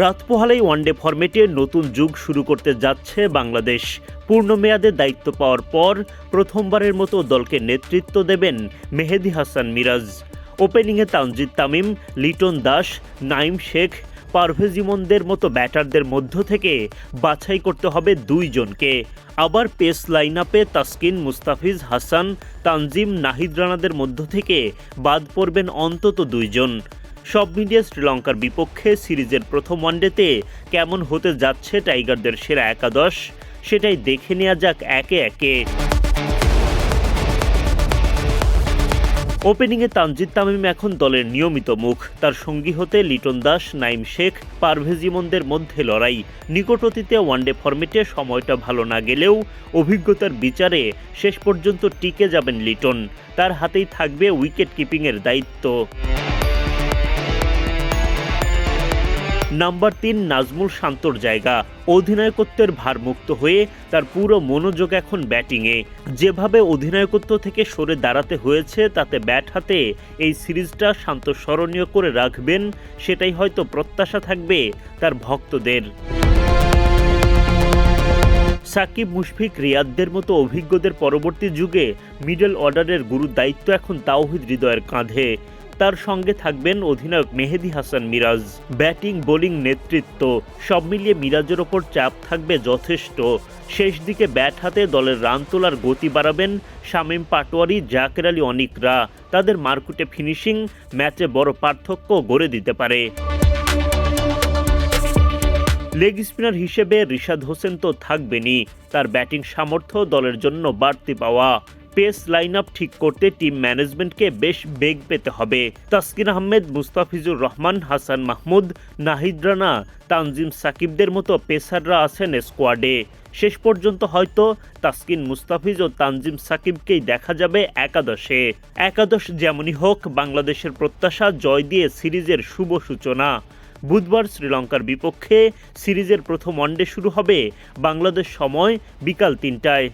রাত পোহালেই ওয়ানডে ফরম্যাটে নতুন যুগ শুরু করতে যাচ্ছে বাংলাদেশ। পূর্ণমেয়াদে দায়িত্ব পাওয়ার পর প্রথমবারের মতো দলকে নেতৃত্ব দেবেন মেহেদি হাসান মিরাজ। ওপেনিংয়ে তানজিদ তামিম, লিটন দাস, নাইম শেখ, পারভেজ ইমনদের মতো ব্যাটারদের মধ্য থেকে বাছাই করতে হবে দুইজনকে আবার পেস লাইন আপে তাসকিন, মুস্তাফিজ, হাসান, তানজিম, নাহিদ রানাদের মধ্য থেকে বাদ পড়বেন অন্তত দুইজন। সব মিলিয়ে শ্রীলঙ্কার বিপক্ষে সিরিজের প্রথম ওয়ানডেতে কেমন হতে যাচ্ছে টাইগারদের সেরা একাদশ, সেটাই দেখে নেওয়া যাক একে একে। ওপেনিংয়ে তানজিদ তামিম এখন দলের নিয়মিত মুখ। তার সঙ্গী হতে লিটন দাস, নাইম শেখ, পারভেজ ইমনদের মধ্যে লড়াই। নিকট অতীতে ওয়ানডে ফরম্যাটে সময়টা ভালো না গেলেও অভিজ্ঞতার বিচারে শেষ পর্যন্ত টিকে যাবেন লিটন। তার হাতেই থাকবে উইকেট কিপিংয়ের দায়িত্ব। নাম্বার তিন নাজমুল শান্তর জায়গা। অধিনায়কত্বের ভারমুক্ত হয়ে তার পুরো মনোযোগ এখন ব্যাটিংয়ে। যেভাবে অধিনায়কত্ব থেকে সরে দাঁড়াতে হয়েছে, তাতে ব্যাট হাতে এই সিরিজটা শান্ত স্মরণীয় করে রাখবেন, সেটাই হয়তো প্রত্যাশা থাকবে তার ভক্তদের। সাকিব, মুশফিক, রিয়াদদের মতো অভিজ্ঞদের পরবর্তী যুগে মিডল অর্ডারের গুরু দায়িত্ব এখন তাওহিদ হৃদয়ের কাঁধে। তার সঙ্গে থাকবেন অধিনায়ক মেহেদি হাসান মিরাজ। ব্যাটিং, বোলিং নেতৃত্ব, সব মিলিয়ে মিরাজের ওপর চাপ থাকবে যথেষ্ট। শেষ দিকে ব্যাট হাতে দলের রান তোলার গতি বাড়াবেন শামীম পাটোয়ারি, জাকের আলী অনিকরা। তাদের মারকুটে ফিনিশিং, ম্যাচে বড় পার্থক্য গড়ে দিতে পারে। লেগ স্পিনার হিসেবে রিশাদ হোসেন তো থাকবেনই। তার ব্যাটিং সামর্থ্য দলের জন্য বাড়তি পাওয়া। পেস লাইন আপ ঠিক করতে টিম ম্যানেজমেন্টকে বেশ বেগ পেতে হবে। তাসকিন আহমেদ, মুস্তাফিজুর রহমান, হাসান মাহমুদ, নাহিদ রানা, তানজিম সাকিবদের মতো পেসাররা আছেন স্কোয়াডে শেষ পর্যন্ত হয়তো তাসকিন, মুস্তাফিজ ও তানজিম সাকিবকেই দেখা যাবে একাদশে। একাদশ যেমনই হোক, বাংলাদেশের প্রত্যাশা জয় দিয়ে সিরিজের শুভ সূচনা। বুধবার শ্রীলঙ্কার বিপক্ষে সিরিজের প্রথম ওয়ানডে শুরু হবে বাংলাদেশ সময় বিকাল তিনটায়।